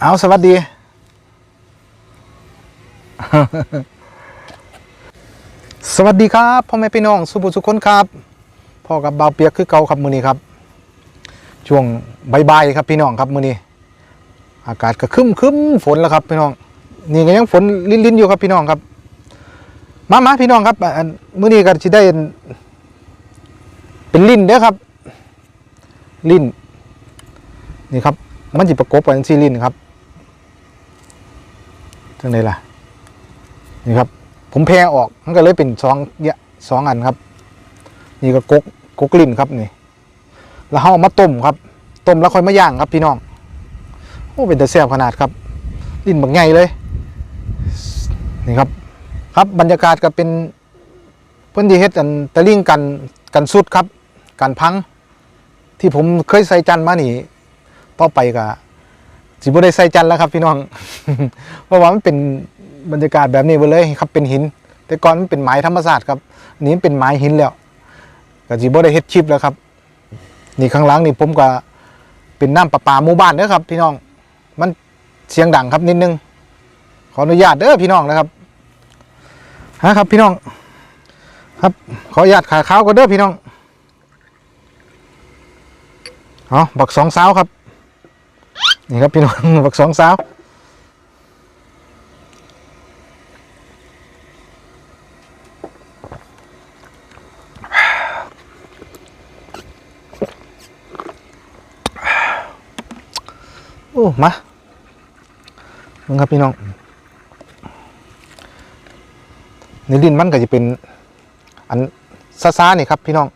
เอาสวัสดี สวัสดีครับพ่อแม่พี่น้องสุภุสุคนครับพ่อกับเบาวเปียกคือเก่าครับมือนี้ครับ ช่วงบ่ายๆครับพี่น้องครับมือนี้ อากาศก็ครึ้มคึ้มๆฝนแล้วครับพี่น้อง นี่ก็ยังฝนลิ้นๆอยู่ครับพี่น้องครับ มามาพี่น้องครับมือนี้ก็สิได้ เป็นลิ้นเด้อครับ ลิ้นนี่ครับมันจะประกบกันที่ลิ้นครับ จังไดล่ะ นี่ครับ ผมแพร่ออกมันก็เลยเป็นสองเยะสองอันครับ นี่ก็กกกกลิ้นครับนี่ แล้วเขาเอามาต้มครับ ต้มแล้วค่อยมาย่างครับพี่น้อง โอ้เป็นแต่แซ่บขนาดครับ ลิ้นบักใหญ่เลย นี่ครับ ครับบรรยากาศก็เป็นเพื่อนที่เฮ็ดอันตะลิ่งกันกันสุดครับกันพัง ที่ผมเคยใส่จันมานี่ต่อไปก็ สิบ่ได้ใส่จันแล้วครับพี่น้องเพราะว่ามันเป็นบรรยากาศแบบนี้ไปเลยครับเป็นหิน แต่ก่อนมันเป็นไม้ธรรมศาสตร์ครับนี้เป็นไม้หินแล้วก็สิบ่ได้เฮ็ดคลิปแล้วครับ นี่ข้างหลังนี่ผมก็เป็นน้ำประปาหมู่บ้านเด้อครับ พี่น้อง มันเสียงดังครับนิดนึง ขออนุญาตเด้อพี่น้องนะครับฮะครับพี่น้อง ครับ ขออนุญาตขาข้าวก็เด้อพี่น้อง เอาบักสองสาวครับ นี่ครับพี่น้องบักสองสาวโอ้ มามึงครับพี่น้อง ในดินมันก็จะเป็น อันซ่าๆนี่ครับพี่น้อง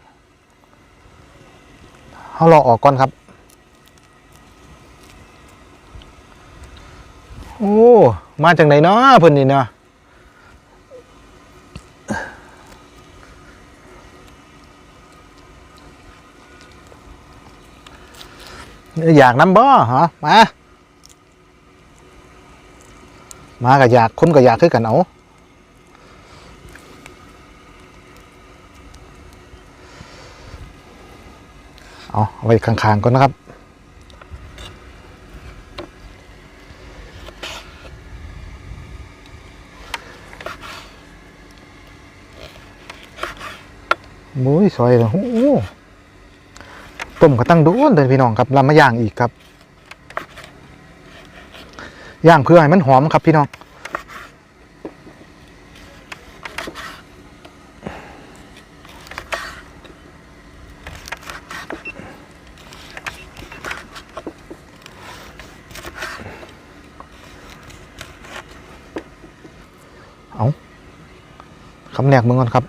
เขารอออกก่อนครับ โอ้ มาจากไหนเนาะเพิ่นนี่เนาะอยากน้ำบ่ฮะมา มาก็อยากคนก็อยากคือกันเอาเอาเอาไว้ข้างๆก่อนนะครับ อยเลยโอ้ต้มก็ตั้งโดนเลยพี่น้องครับแล้วมาย่างอีกครับย่างเพื่อให้มันหอมครับพี่น้องเอาคำแรกมึงก่อนครับ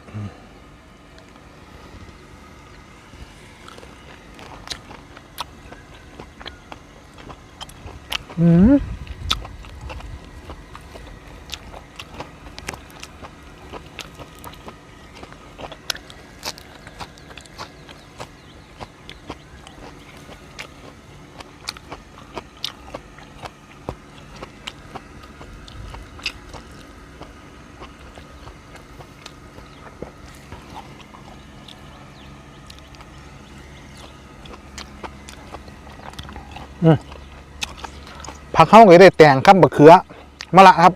ผักเข้าก็ได้แต่งครับบะเขือมะละครับ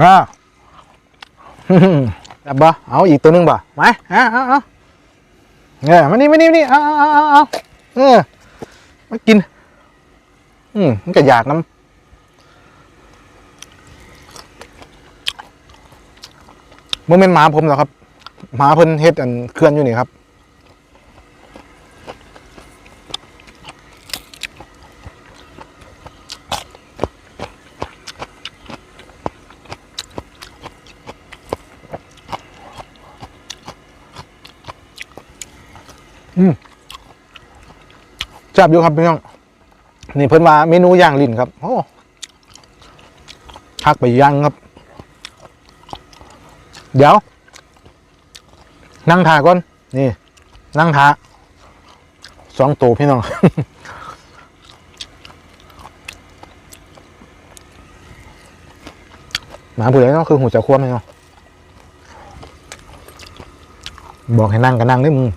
อ่าจับบ่เอาอีกตัวนึงบ่มาเอาเอาเอาเออมานี่มานี่มานี่เอาเอาเอาเอาเออมากิน อืมมันก็อยากน้ำโมเมนหมาผมเหรอครับหมาเพิ่นเฮ็ดอันเคลื่อนอยู่นี่ครับ จับอยู่ครับพี่น้องนี่เพิ่นมาเมนูย่างลิ้นครับโอ้พักไปย่างครับ เดี๋ยว นั่งทาก่อน นี่ นั่งทาสองตัวพี่น้องหมาผู้ใดเนาะคือหูจะควบไหมเนาะบอกให้นั่งก็นั่งได้มึง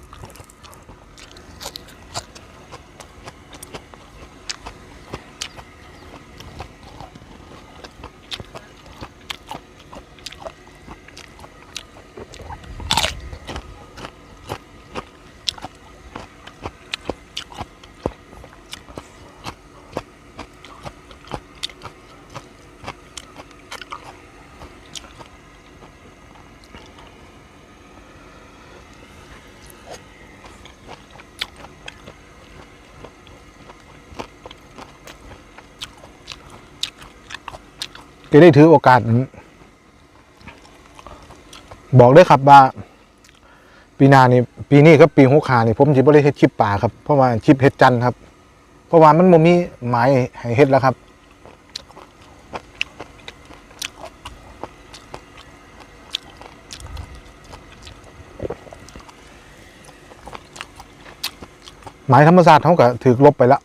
จะได้ถือโอกาส บอกได้ครับว่า ปีนานี่ปีนี้ครับปีหกขานี่ผมจิบได้เฮ็ดคลิปป่าครับเพราะว่าคลิปเฮ็ดจันทร์ครับ เพราะว่ามันบ่มีหมายให้เฮ็ดแล้วครับหมายธรรมศาสตร์เขาก็ถือลบไปละ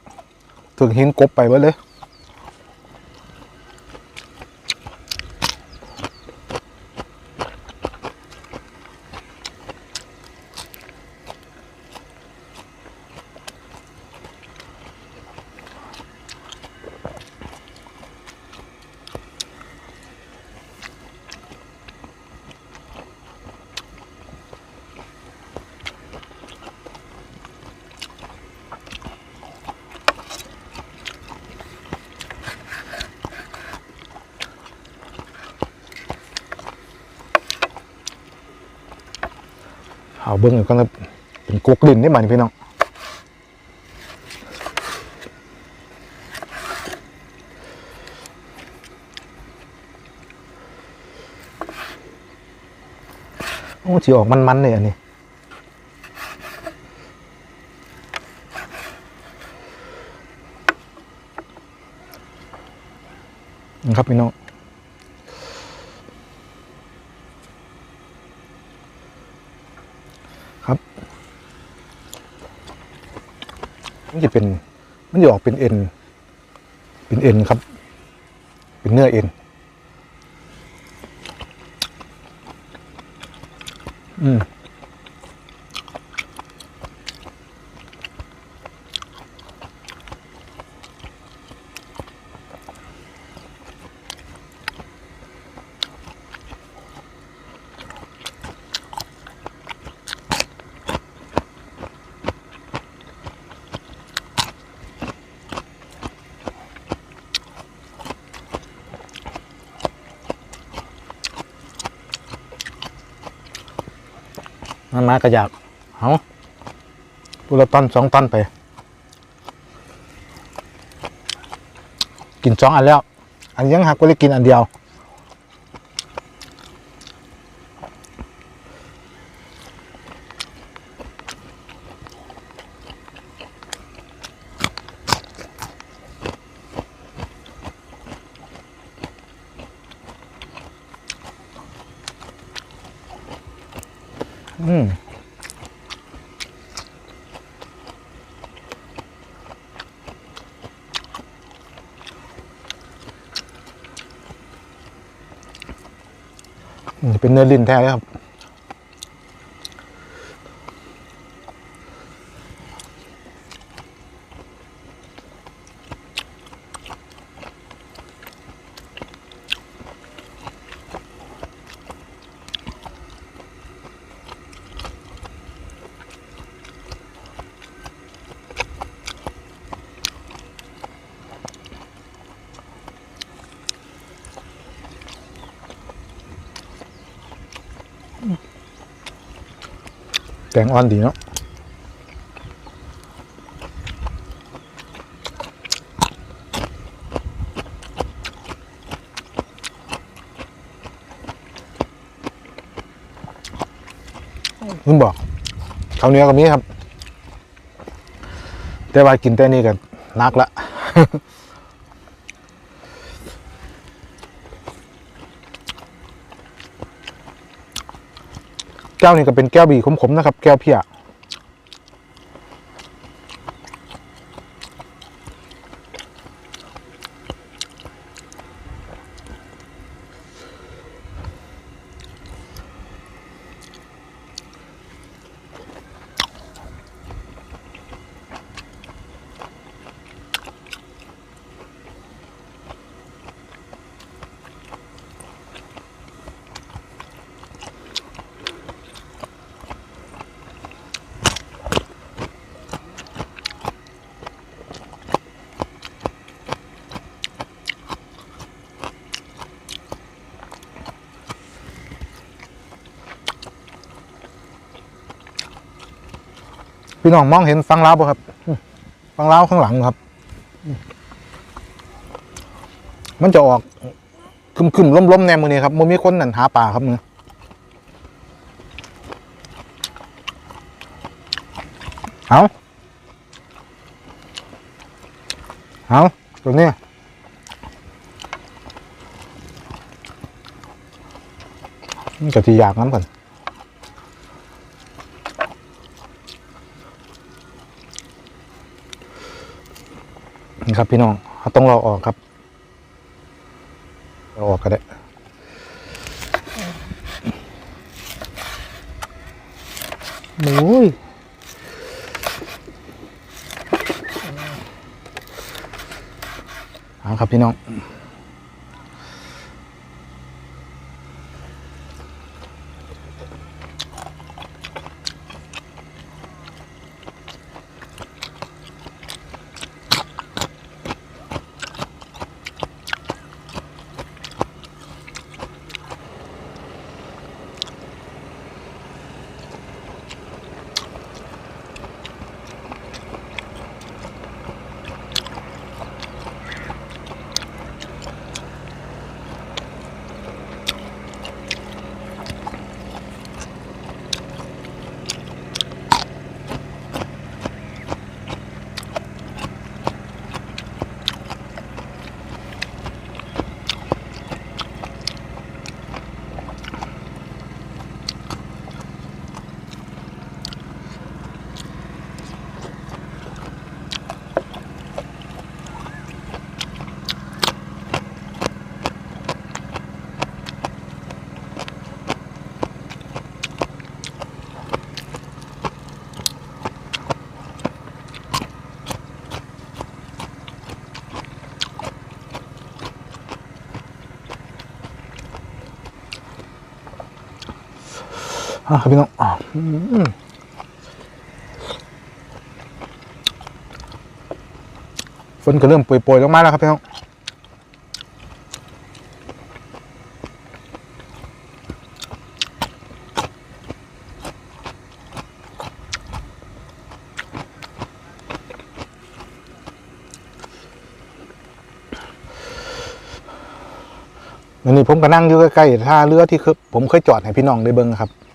ถือหินกบไปไว้เลย เอาเบิ้งอีกก็เป็นกุกดินได้มานี่พี่น้องโอ้ที่ออกมันๆเลยอันนี้นะครับพี่น้อง มันจะ เป็น มันจะออกเป็นเอ็น เป็นเอ็นครับ เป็นเนื้อเอ็น อืม มันมากระยากเอาตุละตันสองตันไป กินสองอันแล้ว อันยังหักก็เลยกินอันเดียว อืมเป็นเนื้อลิ้นแท้เลยครับ แกงอ่อนดีเนาะคุณบอกข้าวเหนียวกับนี้ครับ แต่ว่ากินแต่นี้ก็นักละ ก้วนี่ก็เป็นแก้วบีขมๆนะครับ แก้วเพีย พี่น้องมองเห็นฟังเล้าป่ะครับฟังเล้าข้างหลังครับ มันจะออกคึมๆล้มๆแนมมือนี้ครับมันมีคนนั่นหาปลาครับมือเอาเอาตัวนี้มันจะทีอยากน้ำก่อน ครับพี่น้องเขาต้องรอออกครับรอออกก็ได้โอ้ยเอาครับพี่น้อง ครับพี่น้องอะฝนก็เริ่มโปรยๆลงมาแล้วครับพี่น้องวันนี้ผมก็นั่งอยู่ใกล้ๆท่าเรือที่ผมเคยจอดให้พี่น้องได้เบิ้งครับ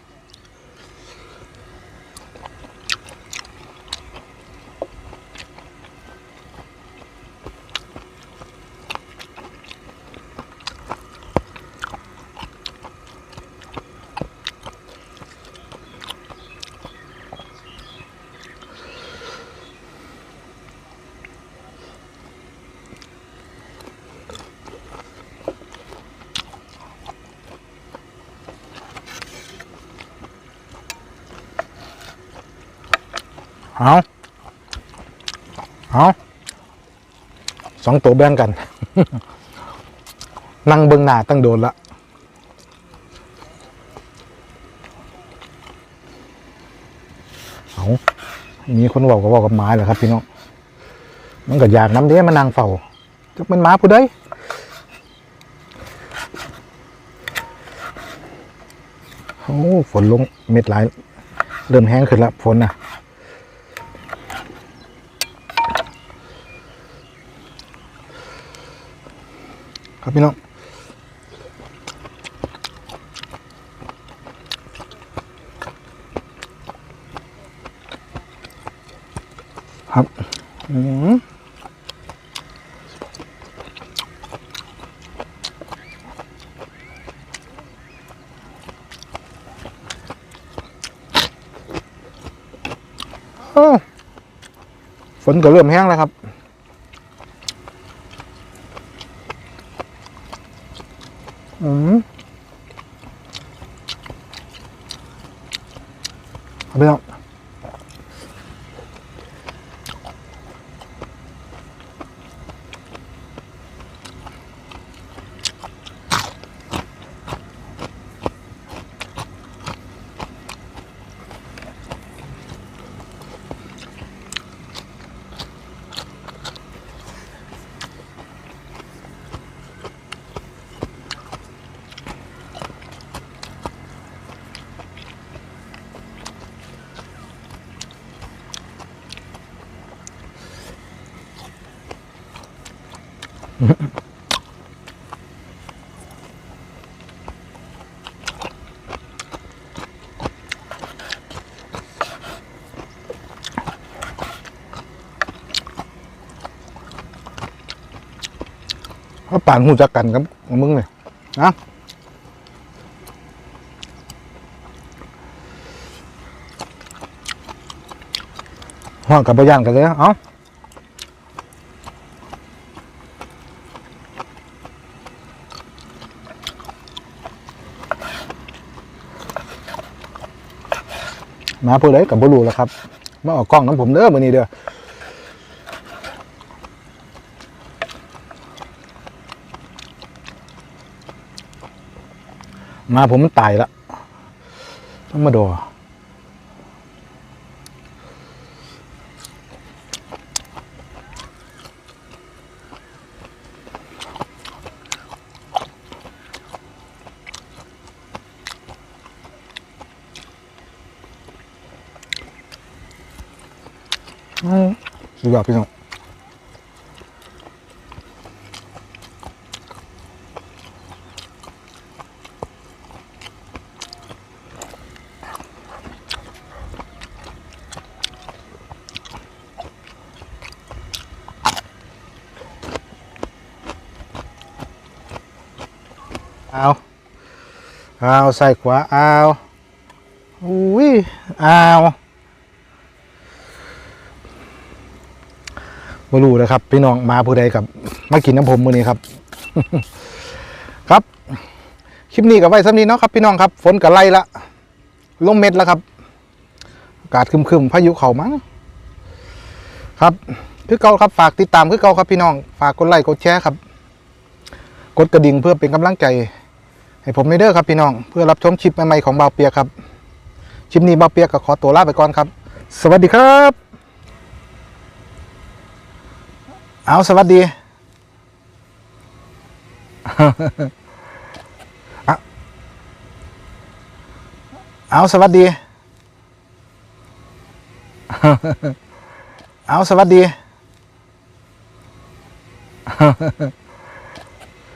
สองตัวแบ่งกัน นั่งเบิ้องหน้าตั้งโดนละเอามีคนบอกก็บอกกับหมาแหละครับพี่น้องมันก็อยากน้ำเด้มานั่งเฝ้าจะเป็นหมาผู้ใดโอ้ฝนลงเม็ดหลาย เริ่มแห้งขึ้นละฝนน่ะ ครับพี่น้องครับอืมฝนก็เริ่มแห้งแล้วครับ ว่าป่านหูจักกันกับมึงเลยนะห่วงกับบย่านกันเลย เอ้าาเพื่อไรกับบรูแล้วครับมาออกกล้องน้ำผมเด้อมือนี้เด้อมาผมมันตายละต้องมาดูอืมสุดย อดพี่น้องเอาเอาใส่ขวาเอาอุ้ยเอา บรู้เลยครับ พี่น้องมาผู้ใดกับมากินน้ำผมมือนี้ครับ ครับคลิปนี้กับไว้สำนี้เนาะครับพี่น้องครับ ฝนกับไล่ละลงเม็ดแล้วครับอากาศครึมๆพายุเข่ามั้งครับคือเก่าครับฝากติดตามคือเก่าครับพี่น้อง ฝากกดไลค์กดแชร์ครับ กดกระดิ่งเพื่อเป็นกำลังใจ ให้ผมในเด้อครับพี่น้อง เพื่อรับชมคลิปใหม่ๆของบ่าวเปียกครับคลิปนี้บ่าวเปียกก็ขอตัวลาไปก่อนครับ สวัสดีครับ เอาสวัสดีอเอาสวัสดีเอาสวัสดี